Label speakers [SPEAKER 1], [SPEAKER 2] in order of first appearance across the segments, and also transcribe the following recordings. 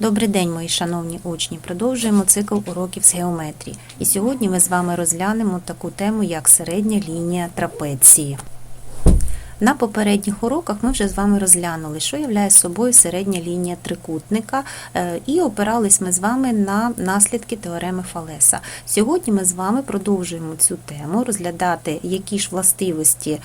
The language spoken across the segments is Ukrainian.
[SPEAKER 1] Добрий день, мої шановні учні. Продовжуємо цикл уроків з геометрії. І сьогодні ми з вами розглянемо таку тему, як середня лінія трапеції. На попередніх уроках ми вже з вами розглянули, що являє собою середня лінія трикутника, е, і опирались ми з вами на наслідки теореми Фалеса. Сьогодні ми з вами продовжуємо цю тему, розглядати, які ж властивості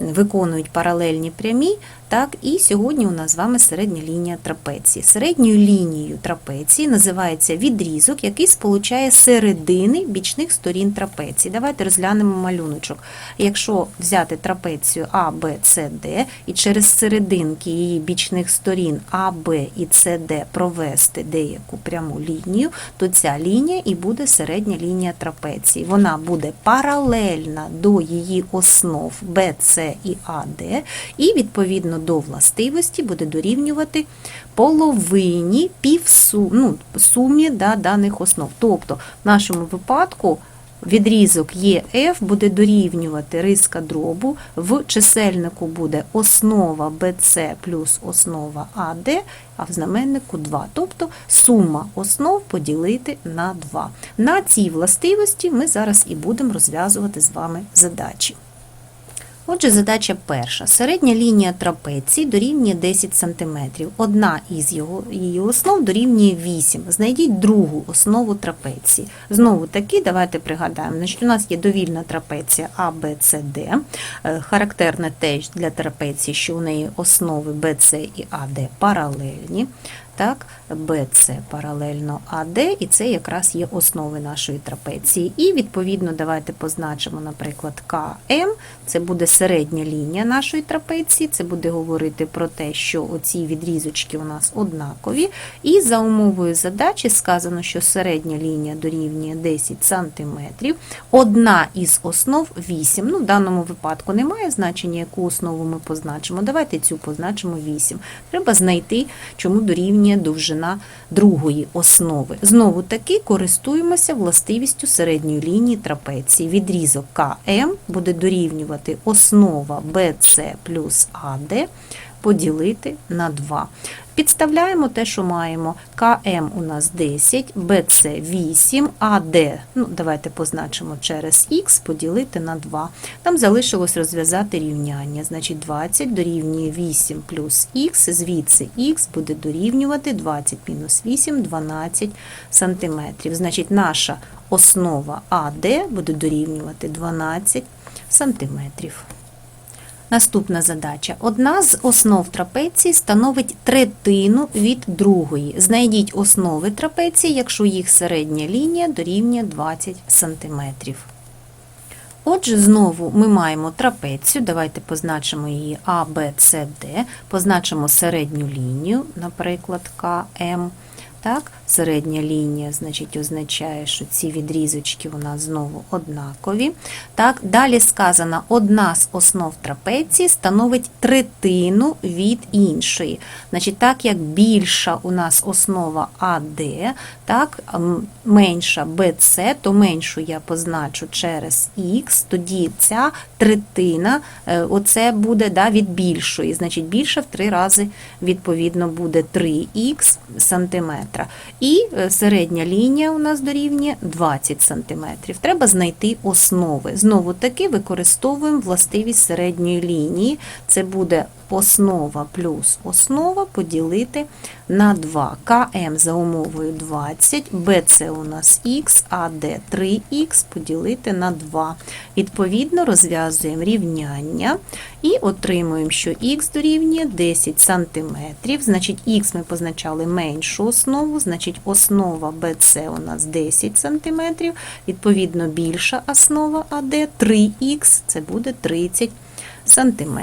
[SPEAKER 1] виконують паралельні прямі. Так, і сьогодні у нас з вами середня лінія трапеції. Середньою лінією трапеції називається відрізок, який сполучає середини бічних сторін трапеції. Давайте розглянемо малюночок. Якщо взяти трапецію А, Б, С, Д і через серединки її бічних сторін А, Б і С, Д провести деяку пряму лінію, то ця лінія і буде середня лінія трапеції. Вона буде паралельна до її основ Б, С і АД, і відповідно до властивості буде дорівнювати половині півсу, ну, сумі да, даних основ. Тобто, в нашому випадку відрізок ЕФ буде дорівнювати риска дробу, в чисельнику буде основа BC плюс основа АД, а в знаменнику 2. Тобто сума основ поділити на 2. На цій властивості ми зараз і будемо розв'язувати з вами задачі. Отже, задача перша. Середня лінія трапеції дорівнює 10 см. Одна із його, її основ дорівнює 8. Знайдіть другу основу трапеції. Знову таки, давайте пригадаємо, значить, у нас є довільна трапеція А, Б, С, Д. Е, Характерне теж для трапеції, що у неї основи БЦ і АД паралельні. Так, BC паралельно АД, і це якраз є основи нашої трапеції. І відповідно давайте позначимо, наприклад, КМ, це буде середня лінія нашої трапеції, це буде говорити про те, що оці відрізочки у нас однакові. І за умовою задачі сказано, що середня лінія дорівнює 10 см. Одна із основ 8. Ну, в даному випадку немає значення, яку основу ми позначимо. Давайте цю позначимо 8. Треба знайти, чому дорівнює довжина другої основи. Знову таки користуємося властивістю середньої лінії трапеції. Відрізок КМ буде дорівнювати основа BC плюс AD поділити на 2. Підставляємо те, що маємо. КМ у нас 10, БЦ 8, АД, ну, давайте позначимо через Х, поділити на 2. Там залишилось розв'язати рівняння. Значить, 20 дорівнює 8 плюс Х, звідси Х буде дорівнювати 20 мінус 8, 12 см. Значить, наша основа АД буде дорівнювати 12 сантиметрів. Наступна задача. Одна з основ трапеції становить третину від другої. Знайдіть основи трапеції, якщо їх середня лінія дорівнює 20 см. Отже, знову ми маємо трапецію. Давайте позначимо її А, Б, С, Д. Позначимо середню лінію, наприклад, КМ. Так, середня лінія, значить, означає, що ці відрізочки у нас знову однакові. Так, далі сказано, одна з основ трапеції становить третину від іншої. Значить, так як більша у нас основа АД, так, менша BC, то меншу я позначу через Х, тоді ця третина, е, оце буде да, від більшої, значить, більша в три рази, відповідно, буде 3х сантиметра. І е, середня лінія у нас дорівнює 20 см. Треба знайти основи. Знову таки використовуємо властивість середньої лінії. Це буде основа плюс основа поділити на 2. КМ за умовою 20, БЦ у нас х, АД 3х поділити на 2. Відповідно, розв'язуємо рівняння і отримуємо, що х дорівнює 10 см. Значить, х ми позначали меншу основу, значить основа BC у нас 10 см, відповідно, більша основа АД 3х, це буде 30 см.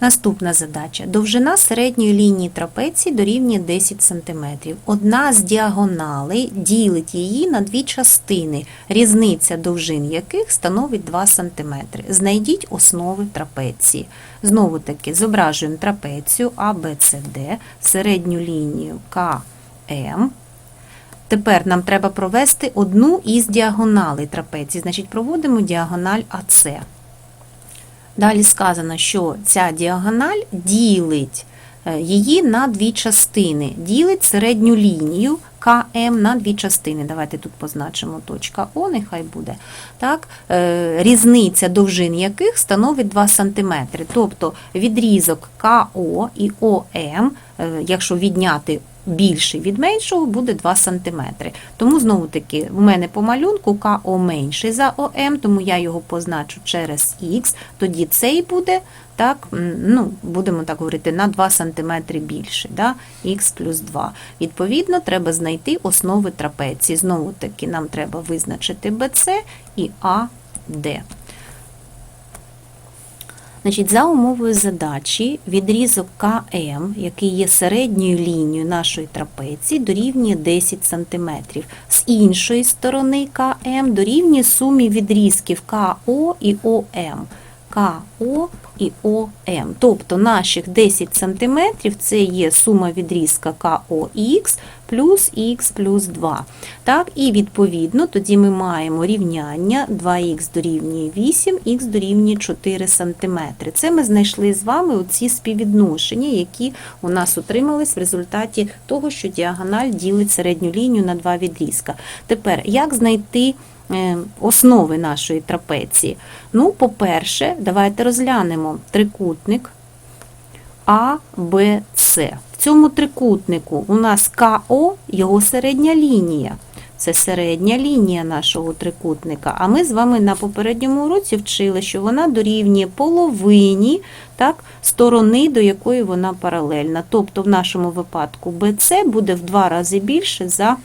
[SPEAKER 1] Наступна задача. Довжина середньої лінії трапеції дорівнює 10 см. Одна з діагоналей ділить її на дві частини, різниця довжин яких становить 2 см. Знайдіть основи трапеції. Знову таки зображуємо трапецію ABCD, середню лінію КМ. Тепер нам треба провести одну із діагоналей трапеції. Значить, проводимо діагональ АС. Далі сказано, що ця діагональ ділить е, її на дві частини, ділить середню лінію КМ на дві частини. Давайте тут позначимо точка О, нехай буде. Так? Е, Різниця довжин яких становить 2 см. Тобто відрізок КО і ОМ, е, якщо відняти більший від меншого, буде 2 см. Тому, знову таки, в мене по малюнку КО менший за ОМ, тому я його позначу через Х, тоді цей буде, так, ну, будемо так говорити, на 2 см більше, да? х плюс 2. Відповідно, треба знайти основи трапеції. Знову таки, нам треба визначити BC і AD. Значить, за умовою задачі відрізок КМ, який є середньою лінією нашої трапеції, дорівнює 10 см. З іншої сторони КМ дорівнює сумі відрізків КО і ОМ. КО і ОМ. Тобто наших 10 см це є сума відрізка КОХ плюс Х плюс 2. Так, і відповідно тоді ми маємо рівняння 2х дорівнює 8, х дорівнює 4 см. Це ми знайшли з вами оці співвідношення, які у нас отримались в результаті того, що діагональ ділить середню лінію на два відрізка. Тепер, як знайти основи нашої трапеції? Ну, по-перше, давайте розглянемо трикутник А, Б, С. В цьому трикутнику у нас КО його середня лінія. Це середня лінія нашого трикутника. А ми з вами на попередньому уроці вчили, що вона дорівнює половині так, сторони, до якої вона паралельна. Тобто, в нашому випадку BC буде в два рази більше за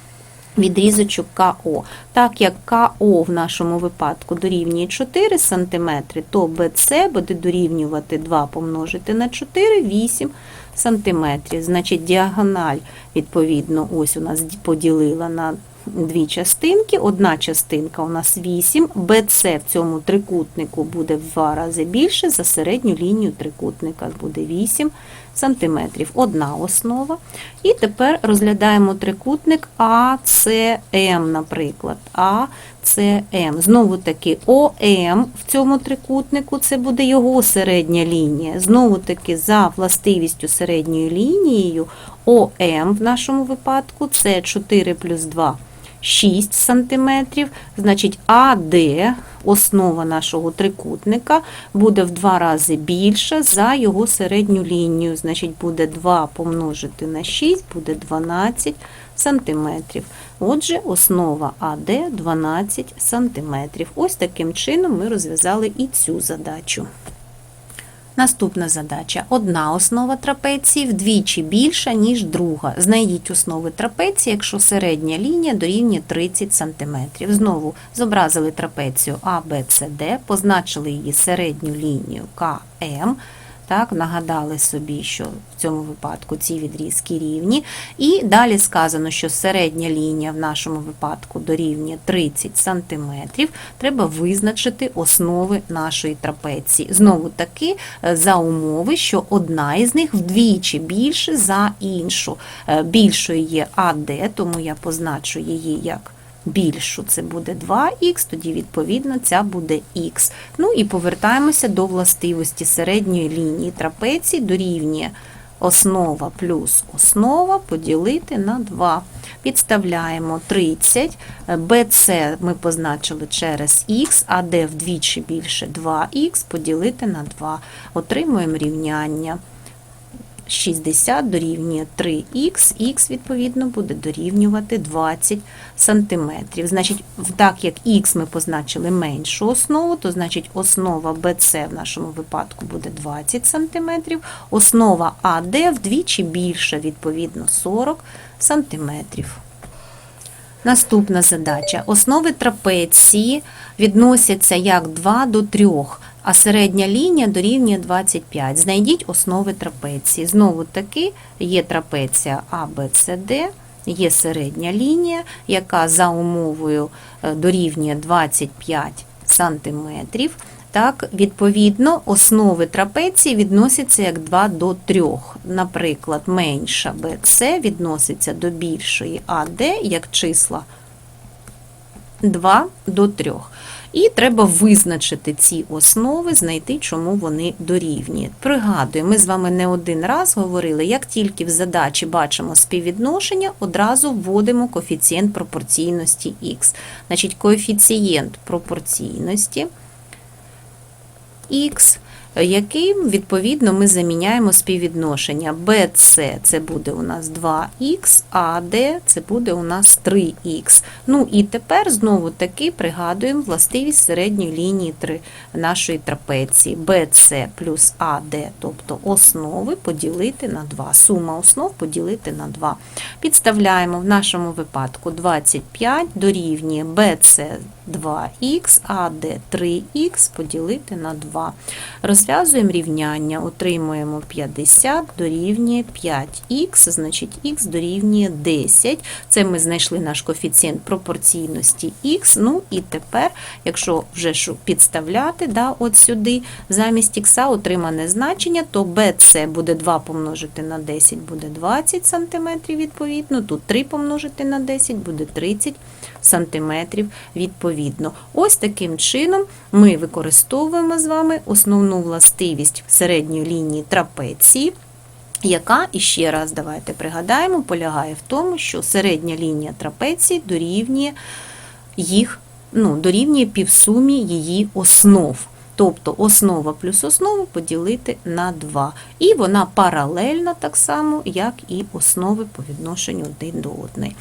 [SPEAKER 1] відрізочок КО. Так як КО в нашому випадку дорівнює 4 см, то БЦ буде дорівнювати 2 помножити на 4 8 см. Значить, діагональ, відповідно, ось у нас поділила на дві частинки. Одна частинка у нас 8, BC в цьому трикутнику буде в два рази більше, за середню лінію трикутника буде 8 см. Одна основа. І тепер розглядаємо трикутник АЦМ, наприклад. АЦМ. Знову таки ОМ в цьому трикутнику це буде його середня лінія. Знову таки, за властивістю середньою лінією, ОМ в нашому випадку це 4 плюс 2. 6 см, значить АД, основа нашого трикутника, буде в два рази більша за його середню лінію. Значить, буде 2 помножити на 6, буде 12 см. Отже, основа АД 12 см. Ось таким чином ми розв'язали і цю задачу. Наступна задача. Одна основа трапеції вдвічі більша, ніж друга. Знайдіть основи трапеції, якщо середня лінія дорівнює 30 см. Знову зобразили трапецію Д, позначили її середню лінію КМ. Так, нагадали собі, що в цьому випадку ці відрізки рівні. І далі сказано, що середня лінія в нашому випадку дорівнює 30 см. Треба визначити основи нашої трапеції. Знову таки, е, за умови, що одна із них вдвічі більше за іншу. Е, Більшою є АД, тому я позначу її як більшу це буде 2х, тоді, відповідно, ця буде х. Ну і повертаємося до властивості середньої лінії трапеції дорівнює основа плюс основа поділити на 2. Підставляємо 30, BC ми позначили через х, а d вдвічі більше 2х поділити на 2. Отримуємо рівняння. 60 дорівнює 3х, х, відповідно, буде дорівнювати 20 см. Значить, так як х ми позначили меншу основу, то значить основа BC в нашому випадку буде 20 см, основа AD вдвічі більша, відповідно, 40 см. Наступна задача. Основи трапеції відносяться як 2 до 3, а середня лінія дорівнює 25. Знайдіть основи трапеції. Знову таки є трапеція ABCD, є середня лінія, яка за умовою е, дорівнює 25 см. Так, відповідно, основи трапеції відносяться як 2 до 3. Наприклад, менша BC відноситься до більшої AD як числа 2 до 3. І треба визначити ці основи, знайти, чому вони дорівнюють. Пригадую, ми з вами не один раз говорили, як тільки в задачі бачимо співвідношення, одразу вводимо коефіцієнт пропорційності х. Значить, коефіцієнт пропорційності х, яким відповідно ми заміняємо співвідношення. BC це буде у нас 2х, а D це буде у нас 3х. Ну і тепер знову таки пригадуємо властивість середньої лінії нашої трапеції. BC плюс AD, тобто основи поділити на 2. Сума основ поділити на 2. Підставляємо в нашому випадку 25 дорівнює BC 2х, AD 3х поділити на 2. Розв'язуємо рівняння, отримуємо 50 дорівнює 5х, значить х дорівнює 10. Це ми знайшли наш коефіцієнт пропорційності х. Ну і тепер, якщо вже підставляти да, от сюди, замість х отримане значення, то bc буде 2 помножити на 10, буде 20 см відповідно. Тут 3 помножити на 10 буде 30 см відповідно. Ось таким чином ми використовуємо з вами основну властивість середньої лінії трапеції. Яка, і ще раз давайте пригадаємо, полягає в тому, що середня лінія трапеції дорівнює їх, ну, дорівнює півсумі її основ. Тобто основа плюс основу поділити на 2. І вона паралельна так само, як і основи по відношенню один до одної.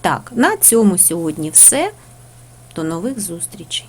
[SPEAKER 1] Так, на цьому сьогодні все. До нових зустрічей!